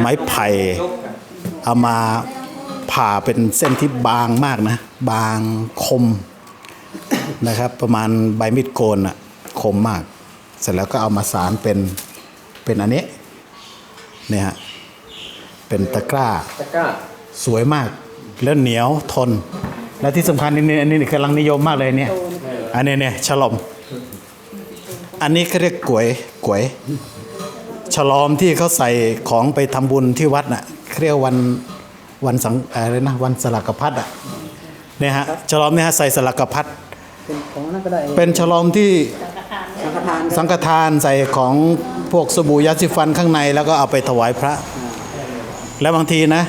ไม้ไผ่เอามาผ่าเป็นเส้นที่บางมากนะ บางคมนะครับ ประมาณใบมีดโกนอะคมมาก เสร็จแล้วก็เอามาสารเป็นเป็นอันนี้เนี่ยฮะเป็นตะกร้าตะกร้าสวยมาก แล้วเหนียวทน และที่สำคัญนี่อันนี้กำลังนิยมมากเลยเนี่ย อันนี้เนี่ยฉลอมอันนี้เขาเรียกกวยกวย ฉลอมที่เขาใส่ของไปทำบุญที่วัดน่ะเขาเรียกวันวันสังอะไรนะวันสลักพัดอะเนี่ยฮะฉลอมเนี่ยฮะใส่สลักพัดเป็นของนั่นก็ได้เป็นฉลอมที่สังฆทานสังฆทานใส่ของพวกสบู่ยาสีฟันข้างในแล้วก็เอาไปถวายพระ แล้วบางทีนะ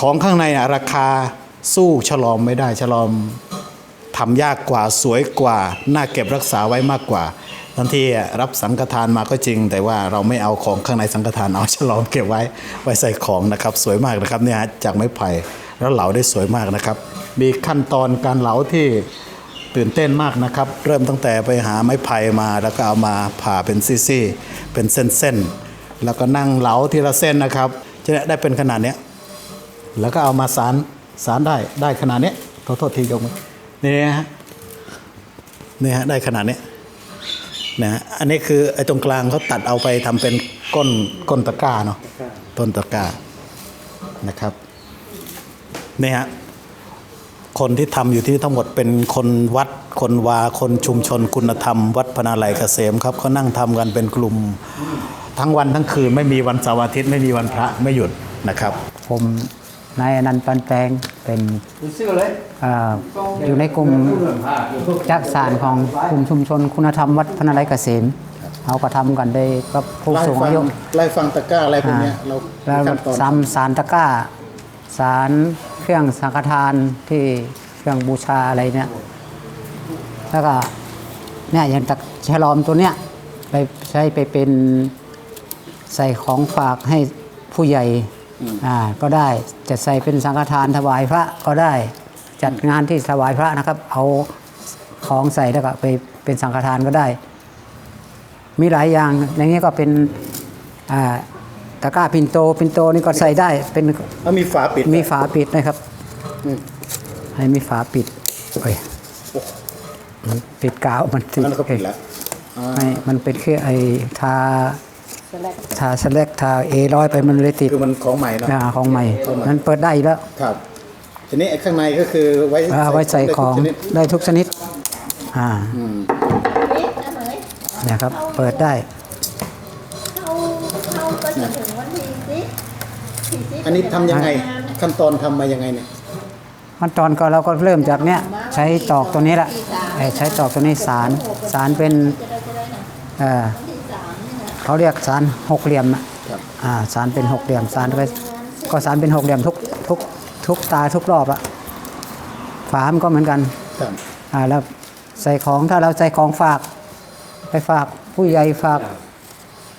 ของข้างในนะราคาสู้ฉลอมไม่ได้ฉลอม ทำยากกว่าสวยกว่า น่าเก็บรักษาไว้มากกว่าบางทีอะรับสังฆทานมาก็จริง แต่ว่าเราไม่เอาของข้างในสังฆทานเอาฉลอมเก็บไว้ไว้ใส่ของนะครับ สวยมากนะครับเนี่ยจากไม้ไผ่แล้วเหลาได้สวยมากนะครับ มีขั้นตอนการเหลาที่ตื่นเต้นมากนะครับ เริ่มตั้งแต่ไปหาไม้ไผ่มา แล้วก็เอามาผ่าเป็นซี่ๆเป็นเส้นๆแล้วก็นั่งเหลาทีละเส้นนะครับ จะได้เป็นขนาดเนี้ยแล้วก็เอามาสารสารได้ได้ขนาดเนี้ยขอโทษทียกมือ นี่นะฮะนี่ฮะได้ขนาดเนี้ยนะฮะอันนี้คือไอ้ตรงกลางเขาตัดเอาไปทำเป็นก้นก้นตะกร้าเนาะต้นตะกร้านะครับนี่ฮะคนที่ทำอยู่ที่นี่ทั้งหมดเป็นคนวัดคนวาคนชุมชนคุณธรรม วัดพนาลัยเกษมครับเขานั่งทำกันเป็นกลุ่มทั้งวันทั้งคืนไม่มีวันเสาร์อาทิตย์ไม่มีวันพระไม่หยุดนะครับผม นายอนันต์ปันแปลงเป็นคุณซื้อเลยเอออยู่ในกลุ่มจักสารของกลุ่มชุมชนคุณธรรมวัดพนาไลยเกษมเขาก็ทำกันได้กับผู้สูงอายุไล่ฟังตะกร้าอะไรพวกเนี้ยเราแล้วขั้นตอนซ้ำสารตะกร้า สารเครื่องสังฆทานที่เครื่องบูชาอะไรเนี่ยแล้วก็เนี่ยอย่างตะฉลอมตัวเนี้ยไปใช้ไปเป็นใส่ของฝากให้ผู้ใหญ่ อ่าก็ได้จะใส่เป็นสังฆทานถวายพระก็ได้จัดงานที่ถวายพระนะครับ เอาของใส่แล้วก็ไปเป็นสังฆทานก็ได้ มีหลายอย่างอย่างนี้ก็เป็นอ่าตะกร้าปินโตปินโตนี่ก็ใส่ได้เป็นเอามีฝาปิดมีฝาปิดนะครับอืมให้มีฝาปิดโอ้ยมันปิดกาวมันติดนั่นก็ปิดแล้วอ่าไม่มันเป็นแค่ไอ้ทา ทาสแลกทาเอร้อยไปมันเลยติดคือมันของใหม่เนาะหน้าของใหม่ของใหม่ มันเปิดได้อยู่แล้วครับ ทีนี้ไอ้ข้างในก็คือไว้เอาไว้ใส่ของได้ทุกชนิดได้ทุกชนิด อ่าอืมนิดนะเหมยเนี่ยครับ เปิดได้ เข้าเข้าก็จะถึงวันที่สิบที่สิบอันนี้ทำยังไง ขั้นตอนทำมายังไงเนี่ยขั้นตอนก็เราก็เริ่มจากเนี้ยใช้ตอกตัวนี้แหละเอ่อใช้ตอกตัวนี้สารสารเป็นจะได้จะได้นะเอ่อที่สามนี่นะ เขาเรียกสารหกเหลี่ยมอะครับอ่าสารเป็นหกเหลี่ยมสารไปก็สารเป็นหกเหลี่ยมทุกทุกทุกตาทุกรอบอะฝามนก็เหมือนกันครับอ่าแล้วใส่ของถ้าเราใส่ของฝาก ไปฝากผู้ใหญ่ฝาก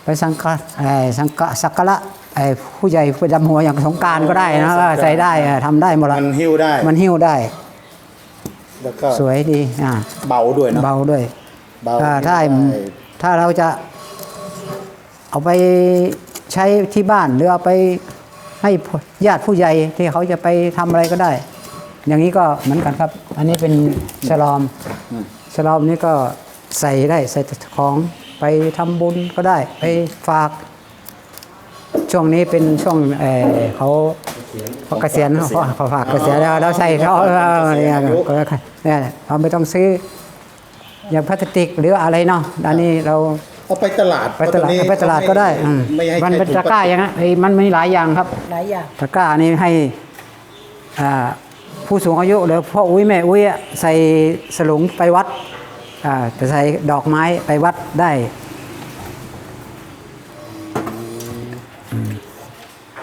ไปสังฆะเอ่อสังฆะสักการะไอ้ผู้ใหญ่ประจำหัวอย่างสงกรารก็ได้นะเออใส่ได้เออทำได้หมดละมันหิ้วได้มันหิ้วได้แล้วก็สวยดีอ่าเบาด้วยเนาะเบาด้วยเบาอ่าถ้าได้ถ้าเราจะ เอาไปใช้ที่บ้านหรือเอาไปให้ญาติผู้ใหญ่ที่เขาจะไปทำอะไรก็ได้ อย่างนี้ก็เหมือนกันครับ อันนี้เป็นฉลอมฉลอมนี่ก็ใส่ได้ใส่ของไปทำบุญก็ได้ ไปฝาก ช่วงนี้เป็นช่วงเออเขาเกษียณเขาเขาฝากเกษียณแล้วเราใส่เขาเนี่ยเนี่ยเราไม่ต้องซื้ออย่างพลาสติกหรืออะไรเนาะอันนี้เรา เอาไปตลาดไปตลาดเพระไปตลาดก็ได้อืมไม่ให้มันเป็นใช้ตะกร้าอย่างนั้นไอ้มันมีหลายอย่างครับหลายอย่างตะกร้านี่ให้อ่าผู้สูงอายุหรือพ่ออุ้ยแม่อุ้ยอะใส่สลุงไปวัดอ่าจะใส่ดอกไม้ไปวัดได้อืม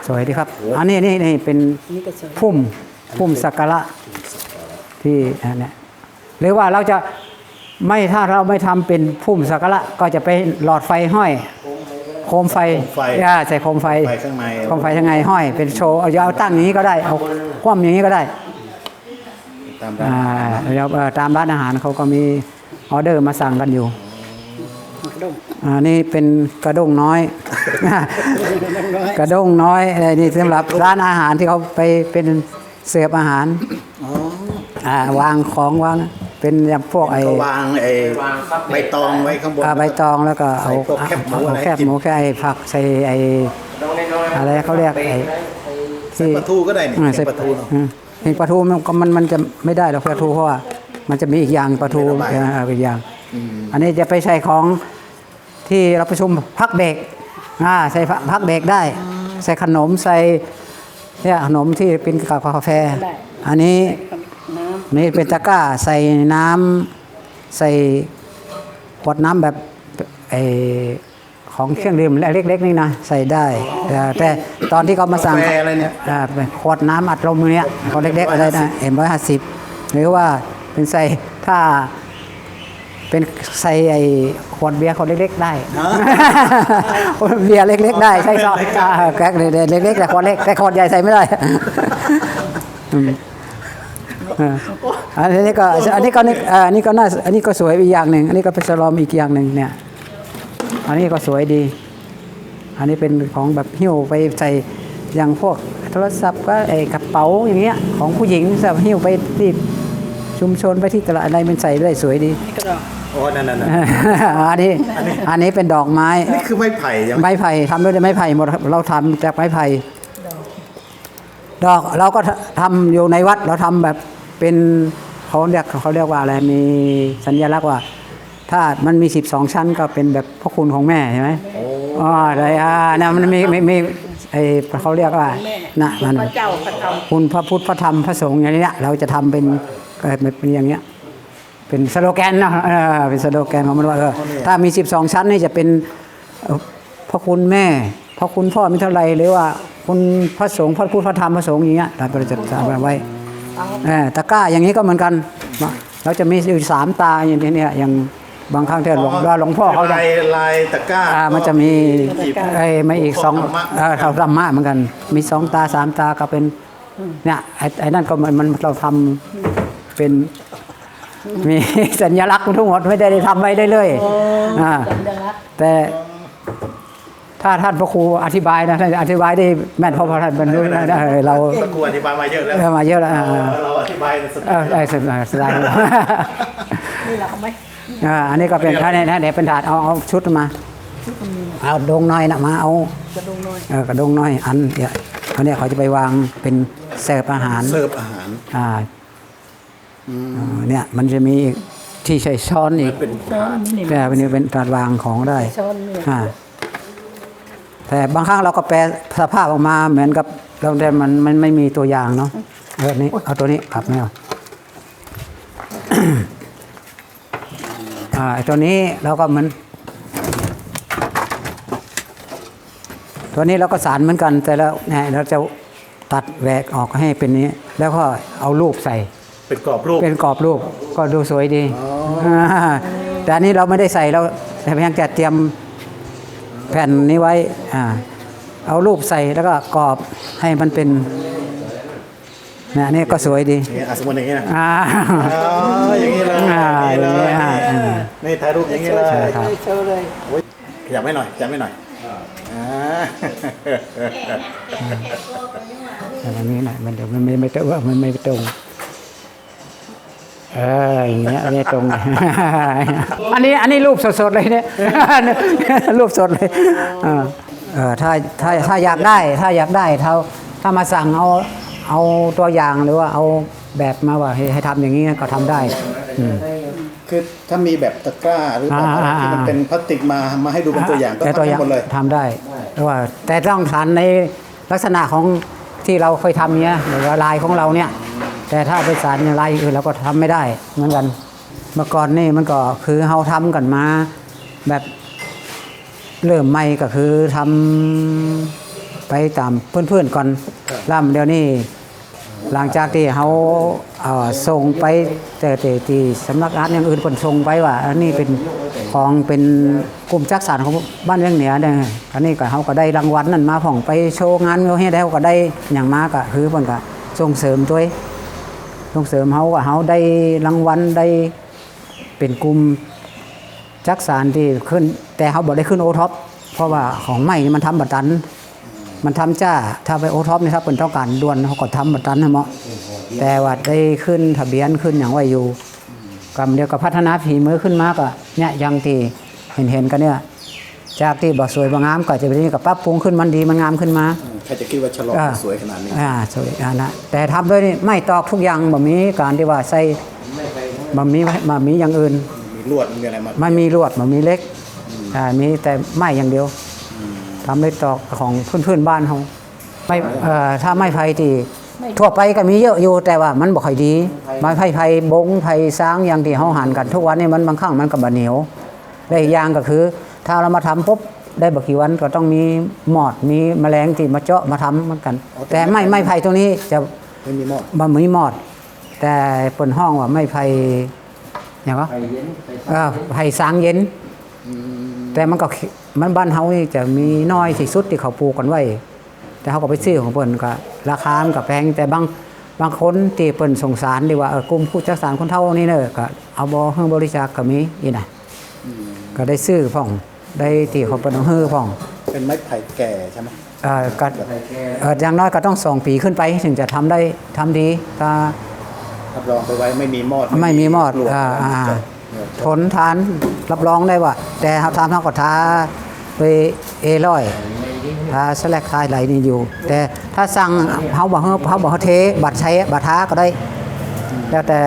สวยดีครับ อันนี้นี่นี่เป็นพุ่มพุ่มสักการะที่อันเนี้ยหรือว่าเราจะ ไม่ถ้าเราไม่ทำเป็นพุ่มสักการะก็จะไปหลอดไฟห้อยโคมไฟโคมไฟอ่าใส่โคมไฟไฟข้างในโคมไฟข้างในห้อย เป็นโชว์เอาเอาตั้งอย่างนี้ก็ได้เอาคว่ำอย่างนี้ก็ได้ตามร้านอ่าเราเอ่อตามร้านอาหารเขาก็มีออเดอร์มาสั่งกันอยู่ดมอ่านี่เป็นกระด้งน้อย กระด้งน้อยไอ้นี่สำหรับร้านอาหารที่เขาไปเป็นเสิร์ฟอาหารอ่าวางของวาง เป็นอย่างพวกไอ้ก็วางไอ้ใบตองไว้ข้างบนอ่าใบตองแล้วก็เอาใส่พวกแคบหมูอะไรเอาแคบหมูแค่ไอ้ผักใส่ไอ้อะไรเขาเรียกไอ้ที่ปลาทูก็ได้นี่อ่าใส่ปลาทูเนาะอืมนี่ปลาทูมันก็มันมันจะไม่ได้หรอกปลาทูเพราะว่ามันจะมีอีกอย่างปลาทูไม่ระบายอ่าอีกอย่าง อันนี้จะไปใส่ของที่เราประชุมพักเบรกอ่าใส่พักเบรกได้ ใส่ขนมใส่เนี่ยขนมที่เป็นกับกาแฟ อันนี้ น้นี่เป็นตะกร้าใส่น้ำใส่ขวดน้ำแบบไอของเครื่องดื่มเล็กๆนี่นะใส่ได้แต่แต่ตอนที่เขามาสั่งกาแฟอะไรเนี่ยอ่าเป็นขวดน้ำอัดลมเนี้ยขวดเล็กๆอะไรนะเอ็มร้อยห้าสิบหรือว่าเป็นใส่ถ้าเป็นใส่ไอ้ขวดเบียร์ขวดเล็กๆได้ขวดเบียร์เล็ก ๆ ได้ใช่ก็อ่าแก๊กเล็กๆแต่ขวดเล็กแต่ขวดใหญ่ใส่ไม่ได้ อืมอ่าอันนี้ก็อันนี้ก็นี่อ่าอันนี้ก็น่าอันนี้ก็สวยอีกอย่างหนึ่งอันนี้ก็เป็นสลอมอีกอย่างหนึ่งเนี่ย อันนี้ก็สวยดี อันนี้เป็นของแบบหิ้วไปใส่อย่างพวกโทรศัพท์ก็ไอ้กระเป๋าอย่างเงี้ยของผู้หญิงสำหรับหิ้วไปที่ชุมชนไปที่ตลาดอะไรมันใส่ได้สวยดีำนี่ก็ดอกโอ้นั่นนั่นอันนี้อันนี้เป็นดอกไม้นี่คือไม้ไผ่ใช่ไหมไม้ไผ่ทำด้วยไม้ไผ่หมดครับเราทำจากไม้ไผ่ดอกเราก็ทำอยู่ในวัดเราทำแบบ เป็นเขาเรียกเขาเรียกว่าอะไรมีสัญลักษณ์ว่า ถ้ามันมี 12 ชั้นก็เป็นแบบพระคุณของแม่ใช่ไหมอ๋ออะไรอ่านะมันมีมีมีไอเขาเรียกว่านะมันพระเจ้าพระธรรมคุณพระพุทธพระธรรมพระสงฆ์อย่างเนี้ยเราจะทำเป็นเออเป็นอย่างเงี้ยเป็นสโลแกนเนาะเออเป็นสโลแกนของมันว่าเออถ้ามี 12 ชั้นนี่จะเป็นเอ่อพระคุณแม่พระคุณพ่อมีเท่าไหรหรือว่าคุณพระสงฆ์พระพุทธพระธรรมพระสงฆ์อย่างเงี้ยเราจะทำไว้เออ ตะกร้าอย่างนี้ก็เหมือนกัน เราจะมีอยู่สามตาอย่างนี้เนี่ยอย่างบางครั้งที่หลวงว่าหลวงพ่อเขาจะลายลายตะกร้าอ่ามันจะมีไอ้ไม่อีกสองพวธรรมะเออเราธรรมะเหมือนกัน มีสองตาสามตาก็เป็นเนี่ยไอ้ไอ้นั่นก็มันมันเราทำเป็น มีสัญลักษณ์ทั้งหมดไม่ได้ทำไว้ได้เลยอ่าสัญลักษณ์แต่ ถ้าท่านพระครูอธิบายนะท่านอธิบายได้แม่นเพราะว่าท่านเป็นเรื่องเออเราตะกรวอธิบายมาเยอะแล้วเออมาเยอะแล้วอ่าเราอธิบายสเออไอ้สุดสุดท้ายนี่เราเอาไหมอ่าอันนี้ก็เป็นถ้าเนี่ยเดี๋ยวเป็นถาดเอาเอาชุดมาเอาดงน้อยนะมาเอากระดงน้อยเออกระดงน้อยอันเดียวเขาเนี่ยเขาจะไปวางเป็นเสิร์ฟอาหารเสิร์ฟอาหารอ่าเออเนี่ยมันจะมีอีกที่ใช้ช้อนอีกเป็นช้อนนี่แต่เป็นเป็นการวางของได้ช้อนเนี่ยอ่า แต่บางครั้งเราก็แปลสภาพออกมาเหมือนกับเราแต่มันมันไม่มีตัวอย่างเนาะเออนี่เอาตัวนี้กลับไม่เอาอ่าไอ้ตัวนี้เราก็เหมือน ตัวนี้เราก็สารเหมือนกันแต่แล้วเนี่ยเราจะตัดแหวกออกให้เป็นนี้ แล้วก็เอารูปใส่ เป็นกรอบรูป เป็นกรอบรูปก็ดูสวยดีาแต่อันนี้เราไม่ได้ใส่เราแต่เพียงแต่เตรียม แผ่นนี้ไว้อ่าเอารูปใส่แล้วก็กรอบให้มันเป็นนะนี่ก็สวยดีอย่างเงี้ยอะสมมติอย่างเงี้ยนะอ่า อ๋ออย่างนี้เลยอ่าอย่างนี้เลยอ่าอ่า นี่ถ่ายรูปอย่างนี้เลยใช่ครับ โชว์เลย โอ้ยขยับไม่หน่อยขยับไม่หน่อยอ่าแต่อันนี้นะมันเดี๋ยวมันไม่ไม่ตรงว่ามันไม่ตรง เอออย่างเงี้ยไม่ตรง อันนี้อันนี้รูปสดๆเลยเนี่ย รูปสดเลยเออเออถ้าถ้าถ้าอยากได้ ถ้าอยากได้ถ้าถ้ามาสั่งเอาเอาตัวอย่างหรือว่าเอาแบบมาว่าให้ให้ทำอย่างนี้ก็ทำได้อืมคือถ้ามีแบบตะกร้าหรือแบบอะไรที่มันเป็นพลาสติกมามาให้ดูเป็นตัวอย่างก็แต่ทำตัวอให้ย่างหมดเลย ทำได้แต่ว่าแต่ต้องทานในลักษณะของที่เราเคยทำเนี้ยหรือว่าลายของเราเนี่ย แต่ถ้าไปสารในลายอื่นเราก็ทำไม่ได้เหมือนกัน เมื่อก่อนนี่มันก็คือเราทำกันมา แบบเริ่มใหม่ก็คือทำไปตามเพื่อนๆก่อนล่ำเดี๋ยวนี้หลังจากที่เขาเส่งไปแต่แต่ที่สำนักงานอย่างอื่นคนส่งไปว่า อันนี้เป็นของเป็นกลุ่มจักสานของบ้านเวียงเหนือเนี่ยอันนี้ก็เขาก็ได้รางวัลนั่นมาผ่องไปโชว์งานเขาให้ได้เขาก็ได้อย่างมากก็คือเพิ่นก็ส่งเสริมตัวเอง ส่งเสริมเขาก็เขาได้รางวัลได้เป็นกลุ่มจักสารที่ขึ้น แต่เขาบอกได้ขึ้นโอท็อปเพราะว่าของใหม่มันทำบัตรัน มันทำจ้าถ้าไปโอท็อปนี่ถ้าเป็นต้องการด่วนเขาก็ทำบัตรันให้เหมาะแต่ว่าได้ขึ้นทะเบียนขึ้นอย่างไว้อยู่กำเดียวกับพัฒนาฝีมือขึ้นมากอะเนี่ยยังที่เห็นเห็นกันเนี่ย จากที่บ่สวยบ่งามก็จะเป็นนี่กับปรับปรุงขึ้นมันดีมันงามขึ้นมาใครจะคิดว่าฉลองอ่าสวยขนาดนี้อ่าสวยอ่านะแต่ทำด้วยนี่ไม่ตอกทุกอย่างบ่มีการที่ว่าใส่บ่มีบ่มีอย่างอื่นมีลวดมีอะไรมาไม่มีลวดบ่มีเหล็กอ่ามีแต่ไม้อย่างเดียวทำด้วยตอกของเพื่อนๆบ้านเขาไม่เอ่อถ้าไม้ไผ่ที่ทั่วไปก็มีเยอะอยู่แต่ว่ามันบ่ค่อยดีไม้ไผ่ไผ่บงไผ่ซ้างอย่างที่เฮาหันกัน ทุกวันนี้มันบางครั้งมันก็บ่เหนียวและอีกอย่างก็คือ ถ้าเรามาทำปุ๊บได้บ่กี่วันก็ต้องมีหมอดมีแมลงที่มาเจาะมาทำเหมือนกันแต่ไม้ไม้ไผ่ตัวนี้จะไม่มีหม้อบ่มีหมอด แต่เปิ่นห้องว่าไม้ไผ่หยังก็เออไผ่สางเย็นแต่มันก็คิมันบ้านเฮานี่จะมีน้อยที่สุดที่เขาปลูกกันไว้ แต่เขาก็ไปซื้อของเพิ่นก็ราคามันก็แพงแต่บางบางคนที่เพิ่นสงสารดีว่าเออกลุ่มผู้จักสารคนเฒ่านี่เด้อก็เอาบ่เฮือบริจาคก็มีอีน่ะก็ได้ซื้อพ่อง ได้ที่เขาเพิ่นเอาฮือพ่อง เป็นไม้ไผ่แก่ใช่ไหมเอ่อก็เอ่ออย่างน้อยก็ต้องสองปีขึ้นไปถึงจะทำได้ทำดีถ้า รับรองไปไว้ไม่มีมอดไม่มีมอดลวอ่าอ่าเนี่ยทนทานรับรองได้ว่า แต่เขาทำเขาก็ทาไปเอร้อยทาสแลกทายไหลนี่อยู่ แต่ถ้าสั่งเขาบอกเขาเขาบอกเขาเทบัตรใช้บัตรท้าก็ได้ แล้วแต่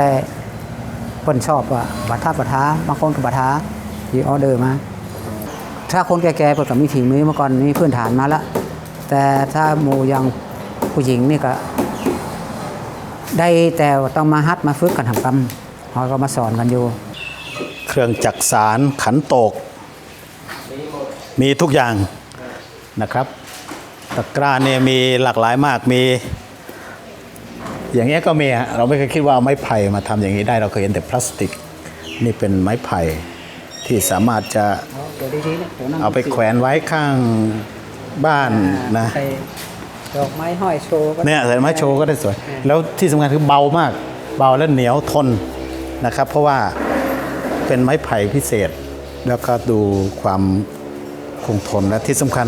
คนชอบว่าบัตรท้าบัตรท้าบางคนก็บัตรท้าที่ออเดอร์มา ถ้าคนแก่ๆเพิ่นก็มีฝีมือมาก่อนมีพื้นฐานมาแล้วแต่ถ้าหมู่ยังผู้หญิงนี่ก็ ได้แต่ต้องมาฮัดมาฝึกกันทำกรรมเขาก็มาสอนกันอยู่ เครื่องจักสารขันโตก มีทุกอย่างนะครับตะกร้าเนี่ยมีหลากหลายมากมี อย่างเงี้ยก็มีฮะเราไม่เคยคิดว่าเอาไม้ไผ่มาทำอย่างนี้ได้เราเคยเห็นแต่พลาสติก นี่เป็นไม้ไผ่ที่สามารถจะ เอาไปแขวนไว้ข้างบ้านนะใส่ดอกไม้ห้อยโชว์ก็เนี่ยใส่ไม้โชว์ก็ได้สวย แล้วที่สำคัญคือเบามาก เบาและเหนียวทนนะครับ เพราะว่าเป็นไม้ไผ่พิเศษ แล้วก็ดูความคงทนและที่สำคัญ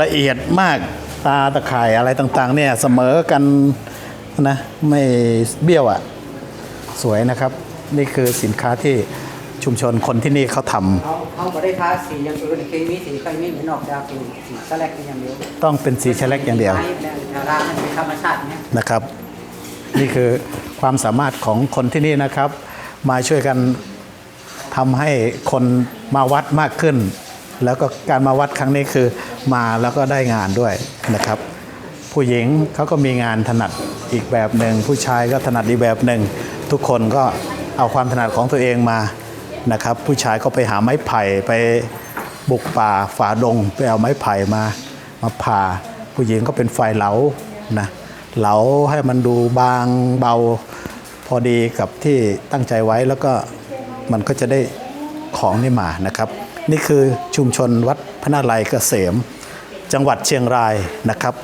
ละเอียดมากตาตะข่ายอะไรต่างๆ เนี่ยเสมอกันนะไม่เบี้ยวอะ่ะ สวยนะครับ นี่คือสินค้าที่ ชุมชนคนที่นี่เขาทำเขาเขาไม่ได้ทาสีอย่างอื่นเคมีสีเคมีเหมือนออกจากสีสีสแลกอย่างเดียวต้องเป็นสีแฉลกอย่างเดียวใช้แรงทารามันเป็นธรรมชาติเนี่ยนะครับ นี่คือความสามารถของคนที่นี่นะครับ มาช่วยกันทำให้คนมาวัดมากขึ้น แล้วก็การมาวัดครั้งนี้คือมาแล้วก็ได้งานด้วยนะครับ ผู้หญิงเขาก็มีงานถนัดอีกแบบหนึ่งผู้ชายก็ถนัดอีกแบบหนึ่งทุกคนก็เอาความถนัดของตัวเองมา นะครับ ผู้ชายก็ไปหาไม้ไผ่ไปบุกป่าฝ่าดงไปเอาไม้ไผ่มามาผ่า ผู้หญิงก็เป็นไฟเหลานะเหลาให้มันดูบางเบาพอดีกับที่ตั้งใจไว้แล้วก็มันก็จะได้ของนี่มานะครับ นี่คือชุมชนวัดพระนาลัยเกษม จังหวัดเชียงรายนะครับ